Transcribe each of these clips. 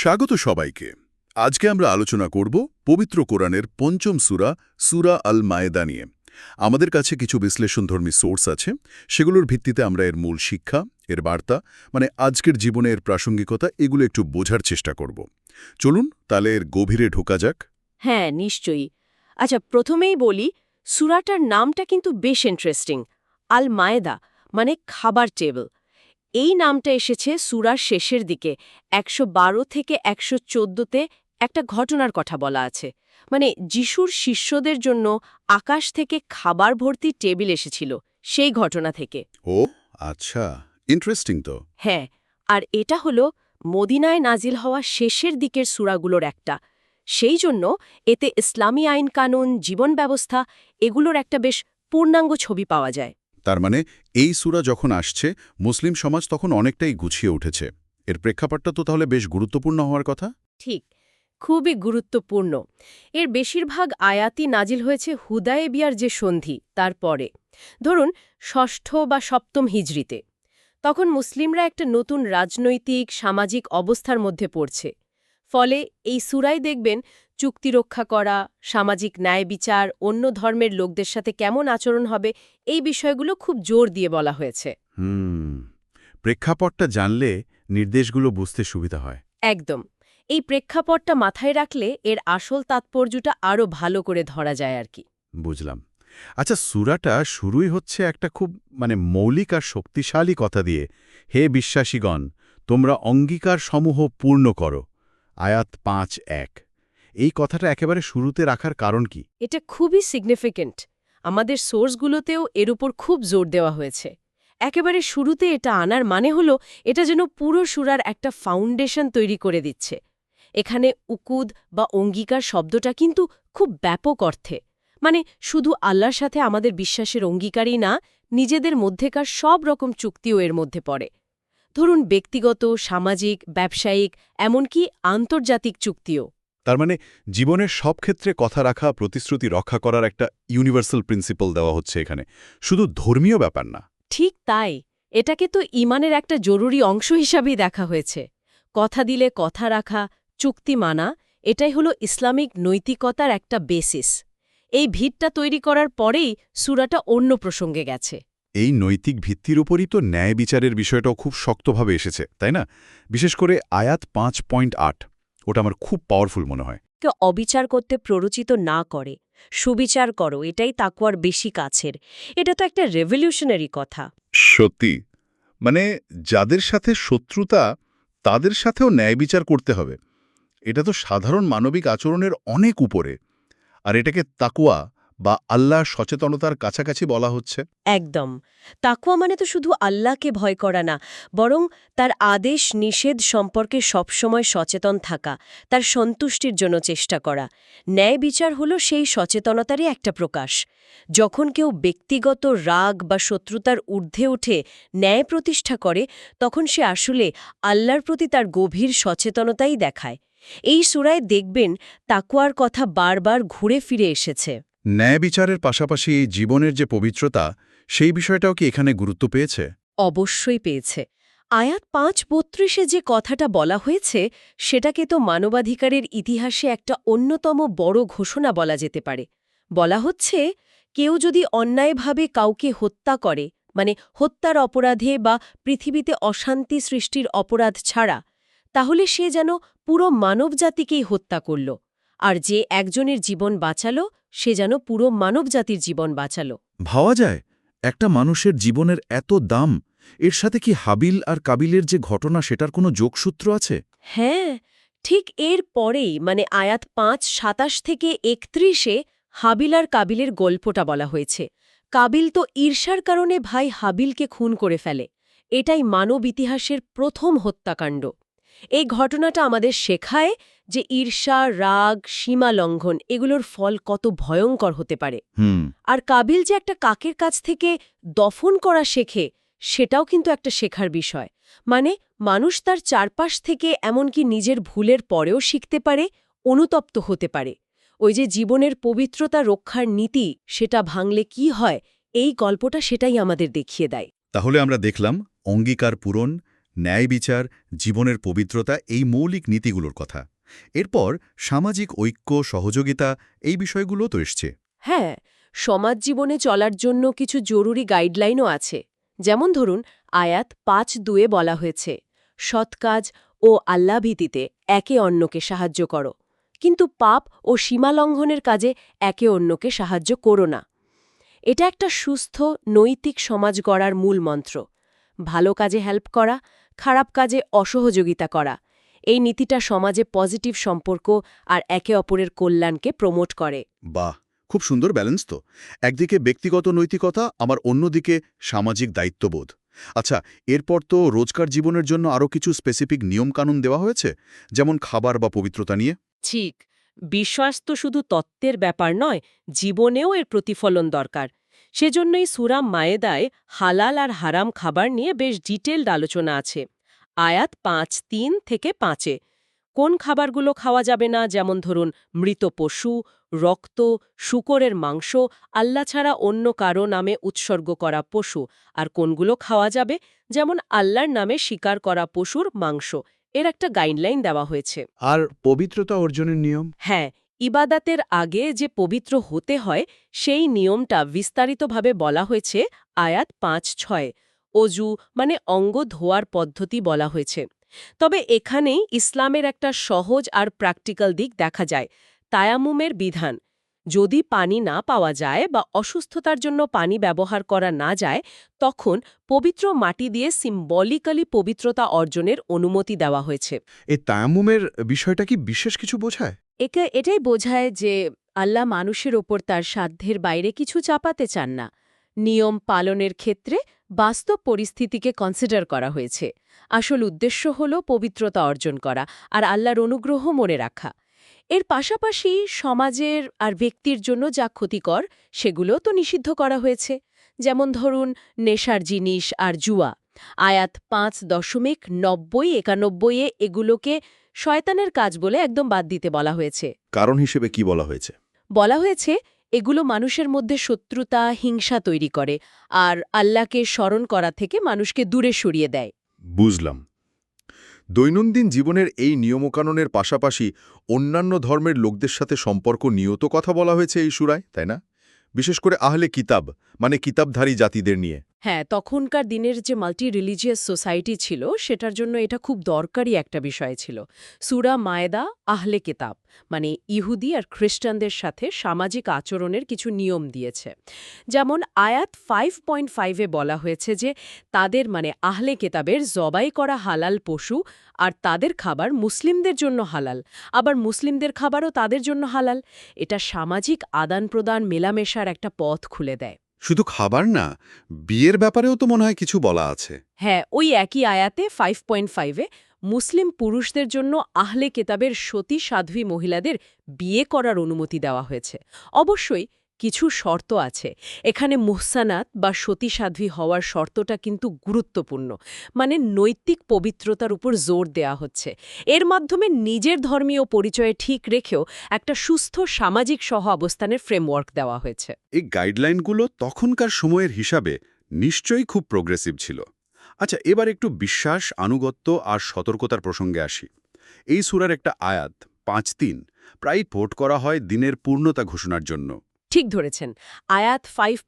স্বাগত সবাইকে। আজকে আমরা আলোচনা করব পবিত্র কোরআনের পঞ্চম সুরা সুরা আল মায়েদা নিয়ে। আমাদের কাছে কিছু বিশ্লেষণধর্মী সোর্স আছে, সেগুলোর ভিত্তিতে আমরা এর মূল শিক্ষা, এর বার্তা মানে আজকের জীবনে এর প্রাসঙ্গিকতা, এগুলো একটু বোঝার চেষ্টা করব। চলুন তাহলে এর গভীরে ঢোকা যাক। হ্যাঁ নিশ্চয়ই। আচ্ছা প্রথমেই বলি, সুরাটার নামটা কিন্তু বেশ ইন্টারেস্টিং আল মায়েদা মানে খাবার টেবিল। এই নামটা এসেছে সুরার শেষের দিকে একশো বারো থেকে একশো চোদ্দতে একটা ঘটনার কথা বলা আছে। মানে যিশুর শিষ্যদের জন্য আকাশ থেকে খাবার ভর্তি টেবিল এসেছিল সেই ঘটনা থেকে। ও আচ্ছা ইন্টারেস্টিং তো। হ্যাঁ আর এটা হলো মদিনায় নাজিল হওয়া শেষের দিকের সুরাগুলোর একটা। সেই জন্য এতে ইসলামী আইন কানুন জীবন ব্যবস্থা এগুলোর একটা বেশ পূর্ণাঙ্গ ছবি পাওয়া যায়। তার মানে এই সুরা যখন আসছে, মুসলিম সমাজ তখন অনেকটাই গুছিয়ে উঠেছে। এর প্রেক্ষাপটটা তো তাহলে বেশ গুরুত্বপূর্ণ হওয়ার কথা। ঠিক, খুবই গুরুত্বপূর্ণ। এর বেশিরভাগ আয়াতি নাজিল হয়েছে হুদায়েবিয়ার যে সন্ধি তারপরে ধরুন, ষষ্ঠ বা সপ্তম হিজড়িতে। তখন মুসলিমরা একটা নতুন রাজনৈতিক, সামাজিক অবস্থার মধ্যে পড়ছে। ফলে এই সুরাই দেখবেন চুক্তি রক্ষা করা সামাজিক ন্যায় বিচার অন্য ধর্মের লোকদের সাথে কেমন আচরণ হবে এই বিষয়গুলো খুব জোর দিয়ে বলা হয়েছে। হুম প্রেক্ষাপটটা জানলে নির্দেশগুলো বুঝতে সুবিধা হয়। একদম এই প্রেক্ষাপটটা মাথায় রাখলে এর আসল তাৎপর্যটা আরও ভালো করে ধরা যায় আর কি। বুঝলাম। আচ্ছা সুরাটা শুরুই হচ্ছে একটা খুব মানে মৌলিক আর শক্তিশালী কথা দিয়ে। হে বিশ্বাসীগণ তোমরা অঙ্গীকার সমূহ পূর্ণ করো। আয়াত পাঁচ এক। এই কথাটা একেবারে শুরুতে রাখার কারণ কি? এটা খুবই সিগনিফিক্যান্ট আমাদের সোর্সগুলোতেও এর উপর খুব জোর দেওয়া হয়েছে। একেবারে শুরুতে এটা আনার মানে হলো, এটা যেন পুরো সুরার একটা ফাউন্ডেশন তৈরি করে দিচ্ছে। এখানে উকুদ বা অঙ্গীকার শব্দটা কিন্তু খুব ব্যাপক অর্থে। মানে শুধু আল্লাহর সাথে আমাদের বিশ্বাসের অঙ্গীকারই না, নিজেদের মধ্যেকার সব রকম চুক্তিও এর মধ্যে পড়ে। ধরুন ব্যক্তিগত, সামাজিক, ব্যবসায়িক, এমনকি আন্তর্জাতিক চুক্তিও। তার মানে জীবনের সব ক্ষেত্রে কথা রাখা প্রতিশ্রুতি রক্ষা করার একটা ইউনিভার্সাল প্রিন্সিপাল দেওয়া হচ্ছে এখানে। শুধু ধর্মীয় ব্যাপার না। ঠিক তাই। এটাকে তো ইমানের একটা জরুরি অংশ হিসাবেই দেখা হয়েছে। কথা দিলে কথা রাখা চুক্তি মানা এটাই হলো ইসলামিক নৈতিকতার একটা বেসিস এই ভিতটা তৈরি করার পরেই সুরাটা অন্য প্রসঙ্গে গেছে। এই নৈতিক ভিত্তির উপরই তো ন্যায় বিচারের বিষয়টাও খুব শক্তভাবে এসেছে তাই না? বিশেষ করে আয়াত পাঁচ পয়েন্ট আট। ওটা আমার খুব পাওয়ারফুল মনে হয়। কে অবিচার করতে প্ররোচিত না করে সুবিচার করো এটাই তাকুয়ার বেশি কাছের। এটা তো একটা রেভলিউশনারি কথা। সত্যি। মানে যাদের সাথে শত্রুতা তাদের সাথেও ন্যায় বিচার করতে হবে। এটা তো সাধারণ মানবিক আচরণের অনেক উপরে। আর এটাকে তাকুয়া বা আল্লাহ সচেতনতার কাছাকাছি বলা হচ্ছে? একদম। তাকুয়া মানে তো শুধু আল্লাহকে ভয় করা না, বরং তার আদেশ, নিষেধ সম্পর্কে সবসময় সচেতন থাকা, তার সন্তুষ্টির জন্য চেষ্টা করা। ন্যায় বিচার হলো সেই সচেতনতারই একটা প্রকাশ। যখন কেউ ব্যক্তিগত রাগ বা শত্রুতার ঊর্ধ্বে উঠে ন্যায় প্রতিষ্ঠা করে, তখন সে আসলে আল্লাহর প্রতি তার গভীর সচেতনতাই দেখায়। এই সুরায় দেখবেন তাকুয়ার কথা বারবার ঘুরে ফিরে এসেছে। ন্যায় বিচারের পাশাপাশি জীবনের যে পবিত্রতা, সেই বিষয়টাও কি এখানে গুরুত্ব পেয়েছে? অবশ্যই পেয়েছে। আয়াত পাঁচ বত্রিশে যে কথাটা বলা হয়েছে, সেটাকে তো মানবাধিকারের ইতিহাসে একটা অন্যতম বড় ঘোষণা বলা যেতে পারে। বলা হচ্ছে, কেউ যদি অন্যায়ভাবে কাউকে হত্যা করে মানে হত্যার অপরাধে বা পৃথিবীতে অশান্তি সৃষ্টির অপরাধ ছাড়া, তাহলে সে যেন পুরো মানবজাতিকেই হত্যা করল। আর যে একজনের জীবন বাঁচালো সে যেন পুরো মানবজাতির জীবন বাঁচালো। ভাবা যায় একটা মানুষের জীবনের এত দাম এর সাথে কি হাবিল আর কাবিলের যে ঘটনা সেটার কোনো যোগসূত্র আছে? হ্যাঁ ঠিক এর পরেই মানে আয়াত পাঁচ সাতাশ থেকে একত্রিশে হাবিল আর কাবিলের গল্পটা বলা হয়েছে। কাবিল তো ঈর্ষার কারণে ভাই হাবিলকে খুন করে ফেলে। এটাই মানব ইতিহাসের প্রথম হত্যাকাণ্ড। এই ঘটনাটা আমাদের শেখায় যে ঈর্ষা রাগ সীমা লঙ্ঘন এগুলোর ফল কত ভয়ঙ্কর হতে পারে। আর কাবিল যে একটা কাকের কাছ থেকে দফন করা শেখে সেটাও কিন্তু একটা শেখার বিষয়। মানে মানুষ তার চারপাশ থেকে এমনকি নিজের ভুলের পরেও শিখতে পারে অনুতপ্ত হতে পারে। ওই যে জীবনের পবিত্রতা রক্ষার নীতি সেটা ভাঙলে কি হয়? এই গল্পটা সেটাই আমাদের দেখিয়ে দেয়। তাহলে আমরা দেখলাম অঙ্গীকার পূরণ ন্যায় বিচার, জীবনের পবিত্রতা এই মৌলিক নীতিগুলোর কথা। এরপর সামাজিক ঐক্য, সহযোগিতা এই বিষয়গুলো তো এসছে। হ্যাঁ সমাজ জীবনে চলার জন্য কিছু জরুরি গাইডলাইনও আছে। যেমন ধরুন, আয়াত পাঁচ দুয়ে বলা হয়েছে, সৎ কাজ ও আল্লাভীতিতে একে অন্যকে সাহায্য করো। কিন্তু পাপ ও সীমালঙ্ঘনের কাজে একে অন্যকে সাহায্য করো না। এটা একটা সুস্থ, নৈতিক সমাজ গড়ার মূল মন্ত্র। ভালো কাজে হেল্প করা খারাপ কাজে অসহযোগিতা করা। এই নীতিটা সমাজে পজিটিভ সম্পর্ক আর একে অপরের কল্যাণকে প্রমোট করে। বাহ খুব সুন্দর ব্যালেন্স তো। একদিকে ব্যক্তিগত নৈতিকতা আমার অন্যদিকে সামাজিক দায়িত্ববোধ। আচ্ছা এরপর তো রোজকার জীবনের জন্য আরও কিছু স্পেসিফিক নিয়মকানুন দেওয়া হয়েছে? যেমন খাবার বা পবিত্রতা নিয়ে? ঠিক বিশ্বাস তো শুধু তত্ত্বের ব্যাপার নয় জীবনেও এর প্রতিফলন দরকার। সেজন্যই সুরাম মায়েদায় হালাল আর হারাম খাবার নিয়ে বেশ ডিটেলড আলোচনা আছে। আয়াত পাঁচ তিন থেকে পাঁচে। কোন খাবারগুলো খাওয়া যাবে না? যেমন ধরুন মৃত পশু রক্ত শুকরের মাংস আল্লা ছাড়া অন্য কারও নামে উৎসর্গ করা পশু। আর কোনগুলো খাওয়া যাবে? যেমন আল্লাহর নামে শিকার করা পশুর মাংস। এর একটা গাইডলাইন দেওয়া হয়েছে। আর পবিত্রতা অর্জনের নিয়ম? হ্যাঁ ইবাদাতের আগে যে পবিত্র হতে হয়, সেই নিয়মটা বিস্তারিতভাবে বলা হয়েছে আয়াত পাঁচ ছয়। অজু মানে অঙ্গ ধোয়ার পদ্ধতি বলা হয়েছে। তবে এখানেই ইসলামের একটা সহজ আর প্র্যাকটিক্যাল দিক দেখা যায়, তায়ামুমের বিধান। যদি পানি না পাওয়া যায় বা অসুস্থতার জন্য পানি ব্যবহার করা না যায়, তখন পবিত্র মাটি দিয়ে সিম্বলিক্যালি পবিত্রতা অর্জনের অনুমতি দেওয়া হয়েছে। এ তায়াম্মুমের বিষয়টা কি বিশেষ কিছু বোঝায়? একে, এটাই বোঝায় যে আল্লাহ মানুষের ওপর তার সাধ্যের বাইরে কিছু চাপাতে চান না। নিয়ম পালনের ক্ষেত্রে বাস্তব পরিস্থিতিকে কনসিডার করা হয়েছে। আসল উদ্দেশ্য হল পবিত্রতা অর্জন করা আর আল্লাহর অনুগ্রহ মনে রাখা। এর পাশাপাশি সমাজের আর ব্যক্তির জন্য যা ক্ষতিকর, সেগুলো তো নিষিদ্ধ করা হয়েছে। যেমন ধরুন, নেশার জিনিস আর জুয়া। আয়াত পাঁচ দশমিক নব্বই একানব্বইয়ে এগুলোকে শয়তানের কাজ বলে একদম বাদ দিতে বলা হয়েছে। কারণ হিসেবে কি বলা হয়েছে? বলা হয়েছে এগুলো মানুষের মধ্যে শত্রুতা হিংসা তৈরি করে আর আল্লাহকে স্মরণ করা থেকে মানুষকে দূরে সরিয়ে দেয়। বুঝলাম। দৈনন্দিন জীবনের এই নিয়মকানুনের পাশাপাশি অন্যান্য ধর্মের লোকদের সাথে সম্পর্ক নিয়ত কথা বলা হয়েছে এই সুরায় তাই না? বিশেষ করে আহলে কিতাব মানে কিতাবধারী জাতিদের নিয়ে। হ্যাঁ তখনকার দিনের যে মাল্টি রিলিজিয়াস সোসাইটি ছিল, সেটার জন্য এটা খুব দরকারি একটা বিষয় ছিল। সুরা মায়েদা, আহলে কেতাব মানে ইহুদি আর খ্রিস্টানদের সাথে সামাজিক আচরণের কিছু নিয়ম দিয়েছে। যেমন আয়াত ফাইভ পয়েন্ট ফাইভে বলা হয়েছে যে, তাদের মানে আহলে কেতাবের জবাই করা হালাল পশু আর তাদের খাবার মুসলিমদের জন্য হালাল, আবার মুসলিমদের খাবারও তাদের জন্য হালাল। এটা সামাজিক আদান প্রদান মেলামেশার একটা পথ খুলে দেয়। শুধু খাবার না, বিয়ের ব্যাপারেও তো মনে হয় কিছু বলা আছে। হ্যাঁ ওই একই আয়াতে ফাইভ পয়েন্ট ফাইভে মুসলিম পুরুষদের জন্য আহলে কেতাবের সতী সাধ্বী মহিলাদের বিয়ে করার অনুমতি দেওয়া হয়েছে। অবশ্যই কিছু শর্ত আছে। এখানে মুহসানাত বা সতী সাধ্বী হওয়ার শর্তটা কিন্তু গুরুত্বপূর্ণ। মানে নৈতিক পবিত্রতার উপর জোর দেয়া হচ্ছে। এর মাধ্যমে নিজের ধর্মীয় পরিচয়ে ঠিক রেখেও একটা সুস্থ সামাজিক সহ অবস্থানের ফ্রেমওয়ার্ক দেওয়া হয়েছে। এই গাইডলাইনগুলো তখনকার সময়ের হিসাবে নিশ্চয়ই খুব প্রোগ্রেসিভ ছিল। আচ্ছা এবার একটু বিশ্বাস, আনুগত্য আর সতর্কতার প্রসঙ্গে আসি। এই সুরার একটা আয়াত, পাঁচ তিন প্রায় ভোট করা হয় দিনের পূর্ণতা ঘোষণার জন্য। ঠিক ধরেছেন, আয়াত ফাইভ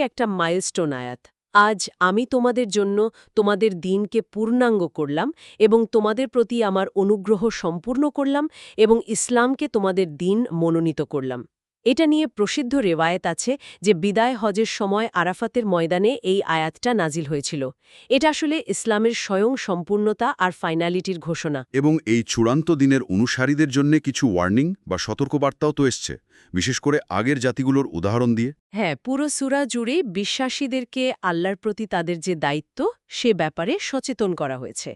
একটা মাইলস্টোন আয়াত। আজ আমি তোমাদের জন্য তোমাদের দিনকে পূর্ণাঙ্গ করলাম এবং তোমাদের প্রতি আমার অনুগ্রহ সম্পূর্ণ করলাম এবং ইসলামকে তোমাদের দিন মনোনীত করলাম। এটা নিয়ে প্রসিদ্ধ রেওয়ায়েত আছে যে বিদায় হজের সময় আরাফাতের ময়দানে এই আয়াতটা নাজিল হয়েছিল। এটা আসলে ইসলামের স্বয়ং সম্পূর্ণতা আর ফাইনালিটির ঘোষণা। এবং এই চূড়ান্ত দিনের অনুসারীদের জন্য কিছু ওয়ার্নিং বা সতর্কবার্তাও তো এসছে বিশেষ করে আগের জাতিগুলোর উদাহরণ দিয়ে। হ্যাঁ পুরো সুরা জুড়ে বিশ্বাসীদেরকে আল্লাহর প্রতি তাদের যে দায়িত্ব সে ব্যাপারে সচেতন করা হয়েছে।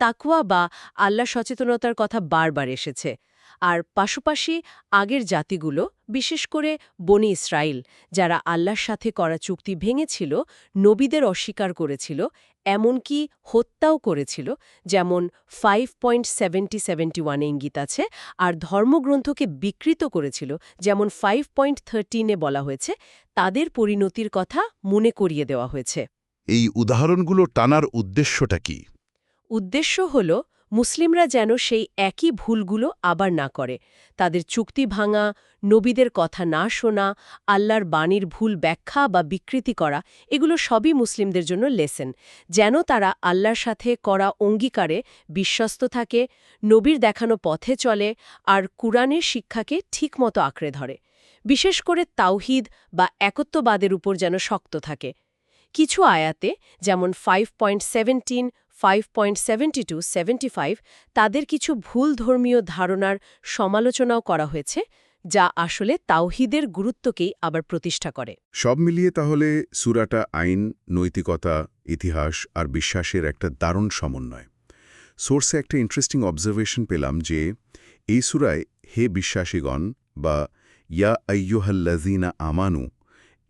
তাকুয়া বা আল্লাহ সচেতনতার কথা বারবার এসেছে। আর পাশাপাশি আগের জাতিগুলো, বিশেষ করে বনি ইসরায়েল যারা আল্লাহর সাথে করা চুক্তি ভেঙেছিল, নবীদের অস্বীকার করেছিল, এমনকি হত্যাও করেছিল, যেমন ফাইভ পয়েন্ট সেভেন্টি সেভেন্টি ওয়ানে ইঙ্গিত আছে, আর ধর্মগ্রন্থকে বিকৃত করেছিল, যেমন ফাইভ পয়েন্ট থার্টিনে বলা হয়েছে, তাদের পরিণতির কথা মনে করিয়ে দেওয়া হয়েছে। এই উদাহরণগুলো টানার উদ্দেশ্যটা কি? উদ্দেশ্য হল, মুসলিমরা যেন সেই একই ভুলগুলো আবার না করে। তাদের চুক্তি ভাঙা, নবীদের কথা না শোনা, আল্লাহর বাণীর ভুল ব্যাখ্যা বা বিকৃতি করা, এগুলো সবই মুসলিমদের জন্য লেসেন যেন তারা আল্লাহর সাথে করা অঙ্গীকারে বিশ্বস্ত থাকে, নবীর দেখানো পথে চলে, আর কুরআনের শিক্ষাকে ঠিকমতো আঁকড়ে ধরে। বিশেষ করে তাওহিদ বা একত্ববাদের উপর যেন শক্ত থাকে। কিছু আয়াতে, যেমন five point seventeen five point seventy two seventy five তাদের কিছু ভুল ধর্মীয় ধারণার সমালোচনাও করা হয়েছে, যা আসলে তাওহিদের গুরুত্বকেই আবার প্রতিষ্ঠা করে। সব মিলিয়ে তাহলে সুরাটা আইন, নৈতিকতা, ইতিহাস আর বিশ্বাসের একটা দারুণ সমন্বয়। সোর্সে একটা ইন্টারেস্টিং অবজারভেশন পেলাম যে, এই সুরায় হে বিশ্বাসীগণ বা ইয়া আইয়ুহাল্লাজিনা আমানু,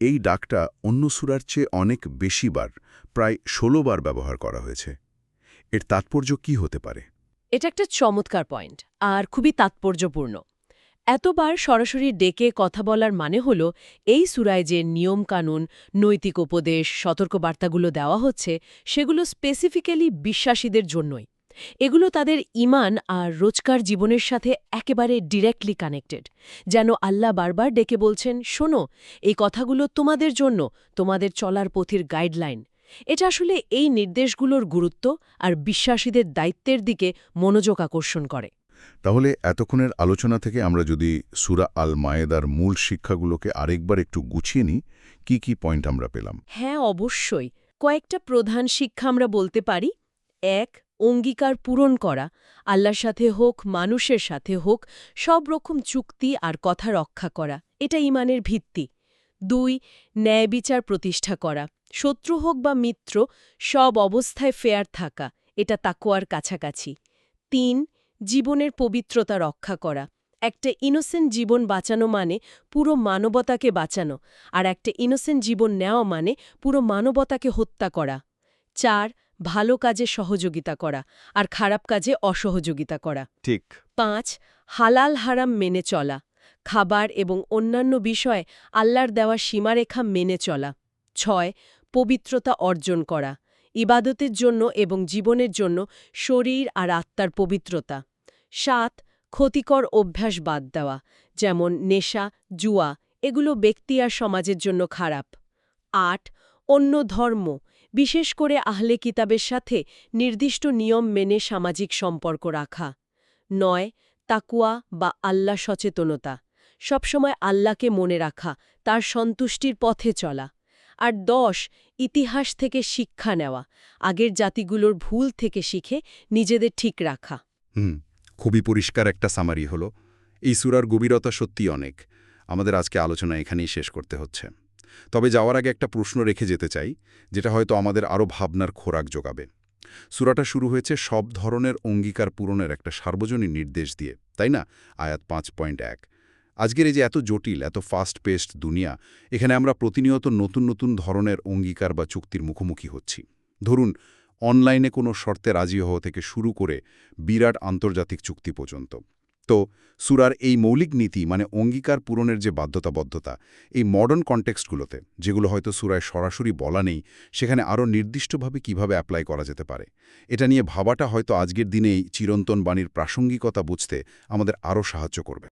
এই ডাকটা অন্য সুরার চেয়ে অনেক বেশিবার প্রায় ষোলো বার ব্যবহার করা হয়েছে। এর তাৎপর্য কি হতে পারে? এটা একটা চমৎকার পয়েন্ট, আর খুবই তাৎপর্যপূর্ণ। এতবার সরাসরি ডেকে কথা বলার মানে হল, এই সুরায় যে নিয়মকানুন, নৈতিক উপদেশ, সতর্কবার্তাগুলো দেওয়া হচ্ছে, সেগুলো স্পেসিফিক্যালি বিশ্বাসীদের জন্যই। এগুলো তাদের ইমান আর রোজকার জীবনের সাথে একেবারে ডিরেক্টলি কানেক্টেড যেন আল্লাহ বারবার ডেকে বলছেন, শোনো, এই কথাগুলো তোমাদের জন্য, তোমাদের চলার পথির গাইডলাইন এটা আসলে এই নির্দেশগুলোর গুরুত্ব আর বিশ্বাসীদের দায়িত্বের দিকে মনোযোগ আকর্ষণ করে। তাহলে এতক্ষণের আলোচনা থেকে আমরা যদি সুরা আল মায়েদার মূল শিক্ষাগুলোকে আরেকবার একটু গুছিয়ে নিই কি কি পয়েন্ট আমরা পেলাম? হ্যাঁ অবশ্যই। কয়েকটা প্রধান শিক্ষা আমরা বলতে পারি। এক অঙ্গীকার পূরণ করা। আল্লাহর সাথে হোক মানুষের সাথে হোক সব রকম চুক্তি আর কথা রক্ষা করা। এটা ইমানের ভিত্তি। দুই ন্যায় বিচার প্রতিষ্ঠা করা। শত্রু হোক বা মিত্র সব অবস্থায় ফেয়ার থাকা এটা তাকোয়ার কাছাকাছি। তিন জীবনের পবিত্রতা রক্ষা করা। একটা ইনোসেন্ট জীবন বাঁচানো মানে পুরো মানবতাকে বাঁচানো আর একটা ইনোসেন্ট জীবন নেওয়া মানে পুরো মানবতাকে হত্যা করা। চার ভালো কাজে সহযোগিতা করা আর খারাপ কাজে অসহযোগিতা করা। ঠিক। পাঁচ হালাল হারাম মেনে চলা খাবার এবং অন্যান্য বিষয়ে আল্লাহর দেওয়া সীমারেখা মেনে চলা। ছয় পবিত্রতা অর্জন করা, ইবাদতের জন্য এবং জীবনের জন্য শরীর আর আত্মার পবিত্রতা। সাত, ক্ষতিকর অভ্যাস বাদ দেওয়া, যেমন নেশা, জুয়া, এগুলো ব্যক্তি আর সমাজের জন্য খারাপ। আট, অন্য ধর্ম, বিশেষ করে আহলে কিতাবের সাথে নির্দিষ্ট নিয়ম মেনে সামাজিক সম্পর্ক রাখা। নয়, তাকুয়া বা আল্লাহ সচেতনতা, সবসময় আল্লাহকে মনে রাখা, তার সন্তুষ্টির পথে চলা। আর দশ, ইতিহাস থেকে শিক্ষা নেওয়া, আগের জাতিগুলোর ভুল থেকে শিখে নিজেদের ঠিক রাখা। হুম, খুবই পরিষ্কার একটা সামারি হলো। এই সুরার গভীরতা সত্যি অনেক। আমাদের আজকে আলোচনা এখানেই শেষ করতে হচ্ছে। তবে যাওয়ার আগে একটা প্রশ্ন রেখে যেতে চাই, যেটা হয়তো আমাদের আরও ভাবনার খোরাক যোগাবে। সুরাটা শুরু হয়েছে সব ধরনের অঙ্গীকার পূরণের একটা সার্বজনীন নির্দেশ দিয়ে, তাই না? আয়াত পাঁচ পয়েন্ট এক। আজকের এই যে এত জটিল, এত ফাস্ট পেস্ট দুনিয়া, এখানে আমরা প্রতিনিয়ত নতুন নতুন ধরনের অঙ্গীকার বা চুক্তির মুখোমুখি হচ্ছি। ধরুন, অনলাইনে কোনো শর্তে রাজি হওয়া থেকে শুরু করে বিরাট আন্তর্জাতিক চুক্তি পর্যন্ত। তো, সুরার এই মৌলিক নীতি মানে অঙ্গীকার পূরণের যে বাধ্যতাবদ্ধতা, এই মডার্ন কনটেক্সটগুলোতে যেগুলো হয়তো সুরায় সরাসরি বলা নেই, সেখানে আরও নির্দিষ্টভাবে কীভাবে অ্যাপ্লাই করা যেতে পারে, এটা নিয়ে ভাবাটা হয়তো আজকের দিনেই চিরন্তন বাণীর প্রাসঙ্গিকতা বুঝতে আমাদের আরও সাহায্য করবে।